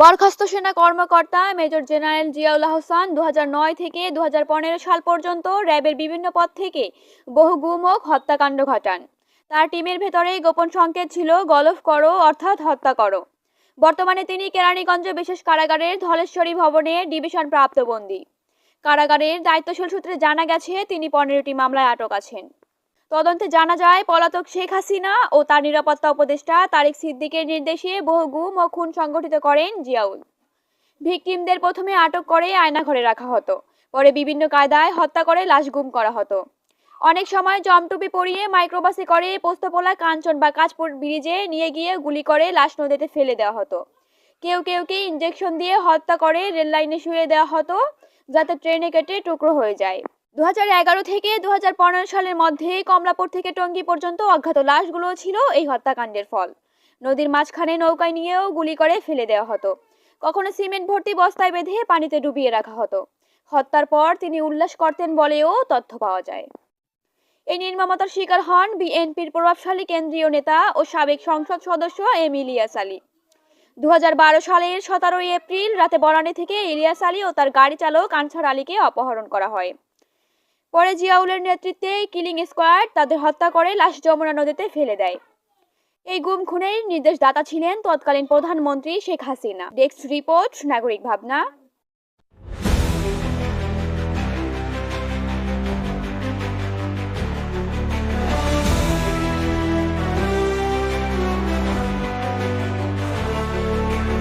বরখাস্ত সেনা কর্মকর্তা মেজর জেনারেল জিয়াউল আহসান দুহাজার নয় থেকে দুহাজার পনেরো সাল পর্যন্ত র্যাবের বিভিন্ন পদ থেকে বহু গুমক হত্যাকাণ্ড ঘটান। তার টিমের ভেতরে গোপন সংকেত ছিল গলফ করো অর্থাৎ হত্যা করো। বর্তমানে তিনি কেরানীগঞ্জ বিশেষ কারাগারের ধলেশ্বরী ভবনে ডিভিশন প্রাপ্ত বন্দী কারাগারের দায়িত্বশীল সূত্রে জানা গেছে তিনি পনেরোটি মামলায় আটক আছেন। তদন্তে জানা যায়, পলাতক শেখ হাসিনা ও তার নিরাপত্তা উপদেষ্টা তারেক সিদ্দিকের নির্দেশে বহু গুম ও খুন সংগঠিত করেন জিয়াউল। ভিকটিমদের প্রথমে আটক করে আয়নাঘরে রাখা হতো। পরে বিভিন্ন কায়দায় হত্যা করে লাশ গুম করা হতো। অনেক সময় জমটুপি পরিয়ে মাইক্রোবাসে করে পোস্তপোলা, কাঞ্চন বা কাঁচপুর ব্রিজে নিয়ে গিয়ে গুলি করে লাশ নদীতে ফেলে দেওয়া হতো। কেউ কেউকে ইঞ্জেকশন দিয়ে হত্যা করে রেল লাইনে শুয়ে দেওয়া হতো যাতে ট্রেনে কেটে টুকরো হয়ে যায়। দু হাজার এগারো থেকে দু হাজার পনেরো সালের মধ্যে কমলাপুর থেকে টঙ্গী পর্যন্ত অজ্ঞাত লাশগুলো ছিল এই হত্যাকাণ্ডের ফল। নদীর মাঝখানে নৌকায় নিয়েও গুলি করে ফেলে দেওয়া হতো। কখনো সিমেন্ট ভর্তি বস্তায় বেঁধে পানিতে ডুবিয়ে রাখা হতো। হত্যার পর তিনি উল্লাস করতেন বলেও তথ্য পাওয়া যায়। এই নির্মমতার শিকার হন বিএনপির প্রভাবশালী কেন্দ্রীয় নেতা ও সাবেক সংসদ সদস্য এম ইলিয়াস আলী। দু হাজার বারো সালের সতেরোই এপ্রিল রাতে বনানী থেকে ইলিয়াস আলী ও তার গাড়ি চালক আনসার আলীকে অপহরণ করা হয়। পরে জিয়াউলের নেতৃত্বে কিলিং স্কোয়াড তাদের হত্যা করে লাশ যমুনা নদীতে ফেলে দেয়। এই গুম খুনের নির্দেশদাতা ছিলেন তৎকালীন প্রধানমন্ত্রী শেখ হাসিনা। ডেস্ক রিপোর্ট, নাগরিক ভাবনা।